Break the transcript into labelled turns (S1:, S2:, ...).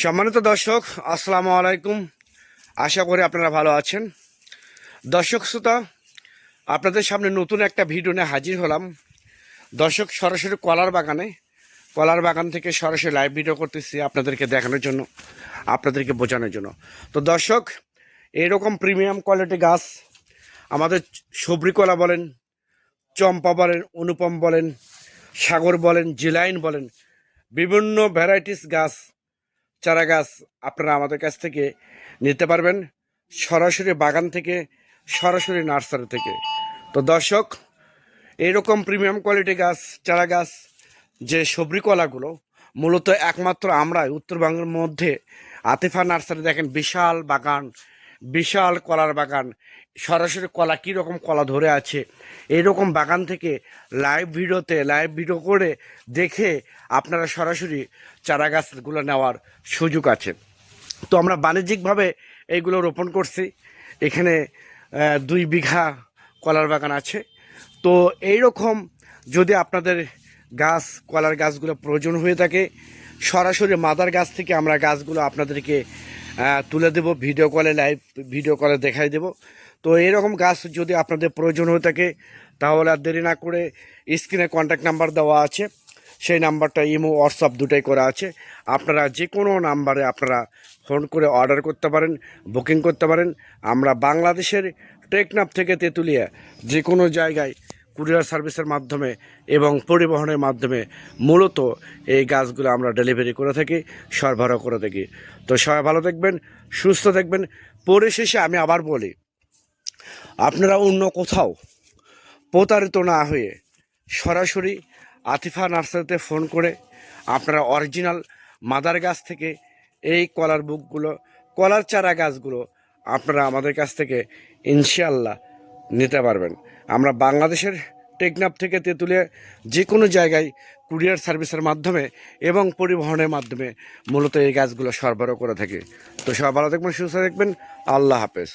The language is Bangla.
S1: সম্মানিত দর্শক, আসসালামু আলাইকুম। আশা করি আপনারা ভালো আছেন। দর্শক শ্রোতা, আপনাদের সামনে নতুন একটা ভিডিও নিয়ে হাজির হলাম। দর্শক, সরাসরি কলার বাগানে, কলার বাগান থেকে সরাসরি লাইভ ভিডিও করতেছি আপনাদেরকে দেখানোর জন্য, আপনাদেরকে বোঝানোর জন্য। তো দর্শক, এরকম প্রিমিয়াম কোয়ালিটি গাছ আমাদের সবরি কলা বলেন, চম্পা বলেন, অনুপম বলেন, সাগর বলেন, জিলাইন বলেন, বিভিন্ন ভ্যারাইটিস গাছ চারা গাছ আপনারা আমাদের কাছ থেকে নিতে পারবেন সরাসরি বাগান থেকে, সরাসরি নার্সারি থেকে। তো দর্শক, এইরকম প্রিমিয়াম কোয়ালিটি গাছ চারা গাছ যে সবরি কলাগুলো, মূলত একমাত্র আমরাই উত্তরবঙ্গের মধ্যে আতিফা নার্সারি দেখেন, বিশাল বাগান। বিশাল কলার বাগান। সরাসরি কলা কী রকম কলা ধরে আছে? এইরকম বাগান থেকে লাইভ ভিডিওতে লাইভ ভিডিও করে দেখে আপনারা সরাসরি চারা গাছগুলো নেওয়ার সুযোগ আছে। তো আমরা বাণিজ্যিকভাবে এইগুলো রোপণ করছি। এখানে দুই বিঘা কলার বাগান আছে। তো এই রকম যদি আপনাদের গাছ, কলার গাছগুলো প্রয়োজন হয়ে থাকে, সরাসরি মাদার গাছ থেকে আমরা গাছগুলো আপনাদেরকে তুলে দেব ভিডিও কলে লাইভ ভিডিও কলে দেখাই দেব। তো এরকম গাছ যদি আপনাদের প্রয়োজন হয়ে থাকে, তাহলে আর দেরি না করে স্ক্রিনে কন্ট্যাক্ট নাম্বার দেওয়া আছে। সেই নাম্বারটা ইমো হোয়াটসঅ্যাপ দুটাই করা আছে। আপনারা যে কোনো নাম্বারে আপনারা ফোন করে অর্ডার করতে পারেন বুকিং করতে পারেন। আমরা বাংলাদেশের টেকনাফ থেকে তেঁতুলিয়া যে কোনো জায়গায় কুরিয়ার সার্ভিসের মাধ্যমে এবং পরিবহনের মাধ্যমে মূলত এই গাছগুলো আমরা ডেলিভারি করে থাকি, সরবরাহ করে থাকি। তো সবাই ভালো দেখবেন সুস্থ দেখবেন পরিশেষে আমি আবার বলি, আপনারা অন্য কোথাও প্রতারিত না হয়ে সরাসরি আতিফা নার্সারিতে ফোন করে আপনারা অরিজিনাল মাদার গাছ থেকে এই কলার বুকগুলো, কলার চারা গাছগুলো আপনারা আমাদের কাছ থেকে ইনশাল্লাহ নিতে পারবেন। আমরা বাংলাদেশের টেকনাফ থেকে তেঁতুলিয়া যে কোনো জায়গায় কুরিয়ার সার্ভিসের মাধ্যমে এবং পরিবহনের মাধ্যমে মূলত এই গাছগুলো সরবরাহ করে থাকি। তো সবাই ভালো থাকবেন, সুস্থ থাকবেন। আল্লাহ হাফেজ।